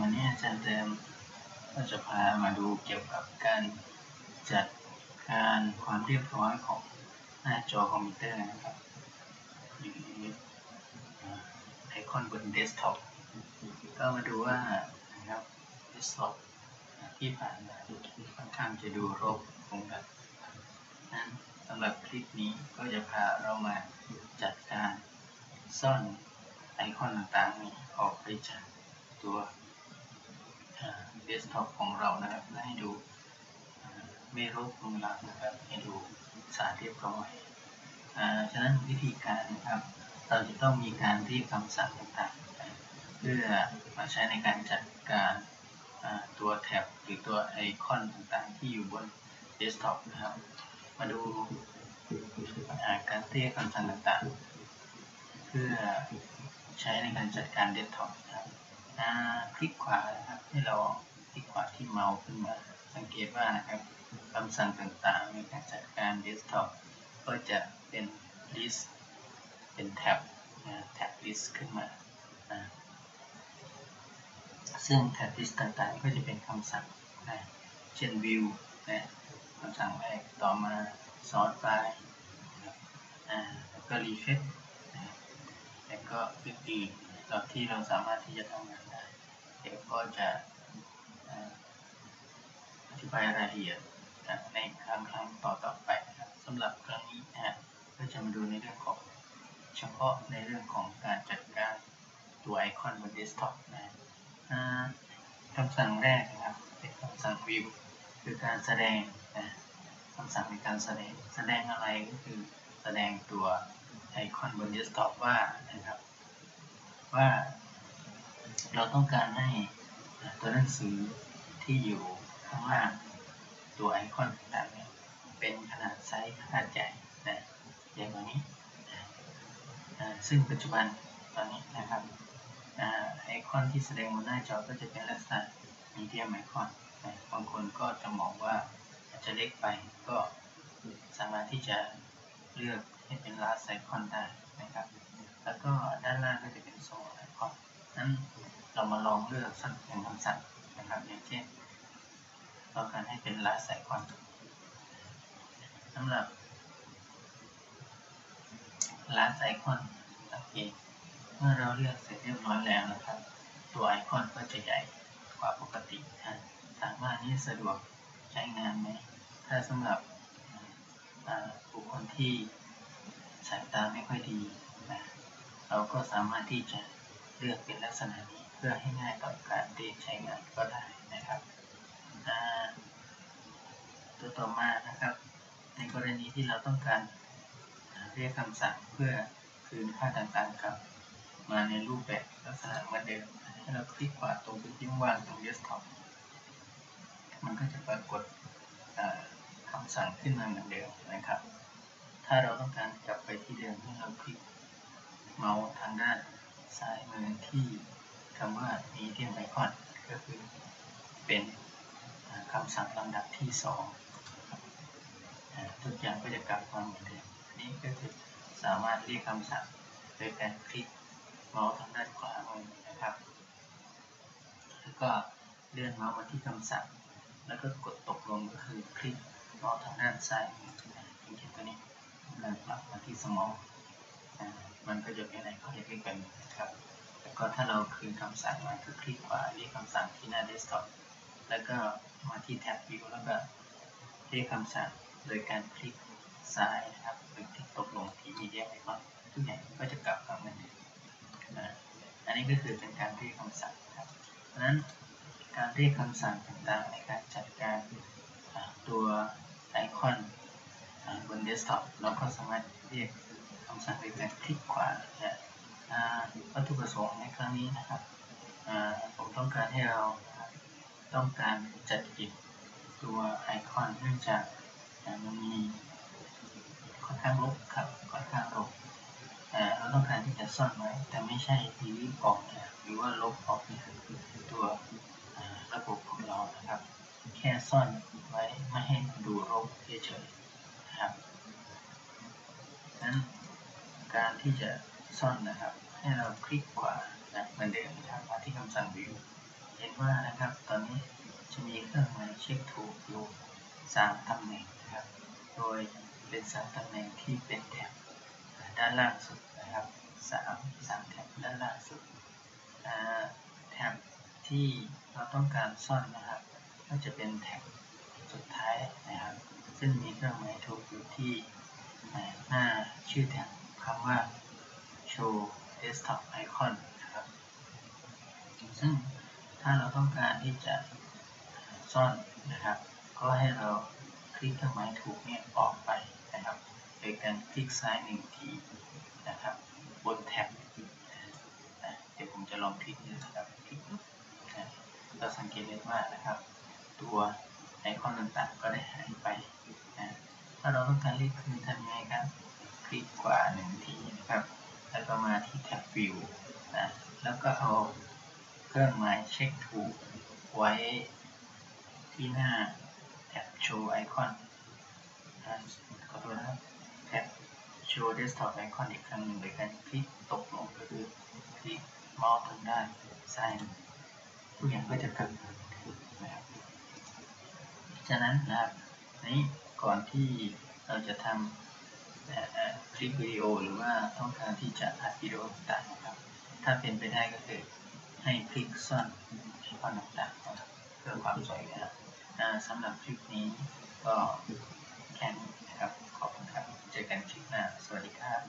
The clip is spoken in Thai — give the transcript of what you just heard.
วันนี้อาจารย์เติมก็จะพามาดูเกี่ยวกับการจัดการความเรียบร้อยของหน้าจอคอมพิวเตอร์นะครับหรือไอคอนบนเดสก์ท็อปก็มาดูว่านะครับเดสก์ท็อปที่ผ่านมาค่อนข้างจะดูรกคงแบบนั้นสำหรับคลิปนี้ก็จะพาเรามาจัดการซ่อนไอคอนต่างๆออกไปจากตัว เดสก์ท็อปของเรานะครับและให้ดูไม่รกรุงรังนะครับ ให้ดูสะอาดเรียบร้อยอ่าฉะนั้นวิธีการนะครับ เราจะต้องมีการเรียกคำสั่งต่างๆ เพื่อมาใช้ในการจัดการตัวแท็บหรือตัวไอคอนต่างๆ ที่อยู่บนเดสก์ท็อปนะครับ มาดูการเรียกคำสั่งต่างๆ เพื่อใช้ในการจัดการเดสก์ท็อปนะครับ คลิกขวานะครับ ให้เราคลิกขวาที่เมาส์ขึ้นมา สังเกตว่านะครับคำสั่งต่างๆ ในการจัดการเดสก์ท็อปก็จะเป็น list เป็นแท็บแท็บ list ขึ้นมา ซึ่งแท็บ list ต่างๆ ก็จะเป็นคำสั่งนะเช่น view นะคำสั่งแรกต่อมา sort by แล้วก็ refresh แล้วก็อื่น ๆเราที่เราสามารถที่จะทำงานได้เดี๋ยวก็จะอธิบายรายละเอียดในครั้งครั้งต่อต่อไปนะครับสำหรับครั้งนี้นะก็จะมาดูในเรื่องของเฉพาะในเรื่องของการจัดการตัวไอคอนบนเดสก์ท็อปนะคำสั่งแรกนะครับเป็นคำสั่ง view คือการแสดงนะคำสั่งในการแสดงแสดงอะไรก็คือแสดงตัวไอคอนบนเดสก์ท็อปว่านะครับ ว่าเราต้องการให้ตัวหนังสือที่อยู่ข้างล่างตัวไอคอนต่างๆเป็นขนาดไซส์ขนาดใหญ่นะอย่างนี้ซึ่งปัจจุบันตอนนี้นะครับไอคอนที่แสดงบนหน้าจอก็จะเป็นลักษณะมีเดียมไอคอนบางคนก็จะมองว่าอาจจะเล็กไปก็สามารถที่จะเลือกให้เป็นลาสไอคอนได้นะครับ แล้วก็ด้านล่างก็จะเป็นโซนไอคอนนั้นเรามาลองเลือกสักหนึ่งคำสั่งนะครับ อย่างเช่นต้องการให้เป็นลาสไอคอนสำหรับลาสไอคอนสังเกตเมื่อเราเลือกเสร็จเรียบร้อยแล้วนะครับ ตัวไอคอนก็จะใหญ่กว่าปกตินะถามว่านี่สะดวกใช้งานไหม ถ้าสำหรับบุคคลที่สายตาไม่ค่อยดีนะ เราก็สามารถที่จะเลือกเป็นลักษณะนี้เพื่อให้ง่ายต่อการใช้งานก็ได้นะครับ ตัวต่อมานะครับ ในกรณีที่เราต้องการเรียกคำสั่งเพื่อคืนค่าต่างๆครับมาในรูปแบบลักษณะเหมือนเดิมให้เราคลิกขวาตรงพื้นที่ว่างตรงเดสก์ท็อปมันก็จะปรากฏคำสั่งขึ้นมาเหมือนเดิมนะครับ ถ้าเราต้องการกลับไปที่เดิมให้เราคลิก เมาส์ทางด้านซ้ายมือที่คำว่า medium icon ก็คือเป็นคำสั่งลำดับที่สองทุกอย่างก็จะกลับมาเหมือนเดิมนี้ก็คือสามารถเรียกคำสั่งโดยการคลิกเมาส์ทางด้านขวามือนะครับ แล้วก็เลื่อนเมาส์มาที่คำสั่ง แล้วก็กดตกลงก็คือคลิกเมาส์ทางด้านซ้ายมือย่างเช่นตัวนี้การปรับมาที่สมอง มันก็จะเป็นอะไรก็จะคลิกแบบนี้นะครับ แล้วก็ถ้าเราคืนคำสั่งมาก็คลิกขวาเรียกคำสั่งที่หน้าเดสก์ท็อป แล้วก็มาที่แท็บวิวแล้วก็เรียกคำสั่งโดยการคลิกซ้ายนะครับหรือคลิกตกลงที่มีเดียไอคอนทุกอย่างก็จะกลับมาเหมือนเดิมนะอันนี้ก็คือเป็นการเรียกคำสั่งครับ เพราะนั้นการเรียกคำสั่งต่างๆในการจัดการตัวไอคอนบนเดสก์ท็อปเราก็สามารถเรียก สั่งโดยการคลิกขวานะวัตถุประสงค์ในครั้งนี้นะครับผมต้องการให้เราต้องการจัดเก็บตัวไอคอนเนื่องจากมันมีค่อนข้างลบครับค่อนข้างลบเราต้องการที่จะซ่อนไว้ แต่ไม่ใช่ดีลิทออกนะหรือว่าลบออกนี่คือตัวระบบของเรานะครับ แค่ซ่อนไว้ไม่ให้ดูรกเฉยๆนะครับนั้น การที่จะซ่อนนะครับ ให้เราคลิกขวานะเหมือนเดิมนะครับมาที่คำสั่ง view เห็นว่านะครับ ตอนนี้จะมีเครื่องหมายเช็คถูกอยู่3ตำแหน่งนะครับ โดยเป็น3ตำแหน่งที่เป็นแถบด้านล่างสุดนะครับ3 3แถบด้านล่างสุดแถบที่เราต้องการซ่อนนะครับ ก็จะเป็นแถบสุดท้ายนะครับ ซึ่งมีเครื่องหมายถูกอยู่ที่หน้าชื่อแถบ คำว่า show desktop icon นะครับ ซึ่งถ้าเราต้องการที่จะซ่อนนะครับ ก็ให้เราคลิกเครื่องหมายถูกเนี่ยออกไปนะครับโดยการคลิกซ้ายหนึ่งทีนะครับบนแท็บนะเดี๋ยวผมจะลองคลิกดูนะครับคลิกปุ๊บนะเราสังเกตเห็นว่านะครับ ตัวไอคอนต่างๆก็ได้หายไปนะถ้าเราต้องการรีดคืนทำยังไงครับ ลิกขวาหนึ่งทีนะครับ แล้วก็มาที่แท็บวิวนะ แล้วก็เอาเครื่องหมายเช็คถูกไว้ที่หน้าแท็บโชว์ไอคอนขอโทษนะครับแท็บโชว์เดสก์ท็อปไอคอนอีกครั้งหนึ่งโดยการคลิกตกลงก็คือคลิกเมาส์ทางด้านซ้ายทุกอย่างก็จะกลับนะครับฉะนั้นนะครับนี้ก่อนที่เราจะทำ คลิปวิดีโอหรือว่าต้องการที่จะอัดวิดีโอต่างๆนะครับ ถ้าเป็นไปได้ก็คือให้คลิกซ่อนไอคอนต่างๆนะครับเพื่อความสวยงามสำหรับคลิปนี้ก็แค่นี้นะครับ ขอบคุณครับ เจอกันคลิปหน้า สวัสดีครับ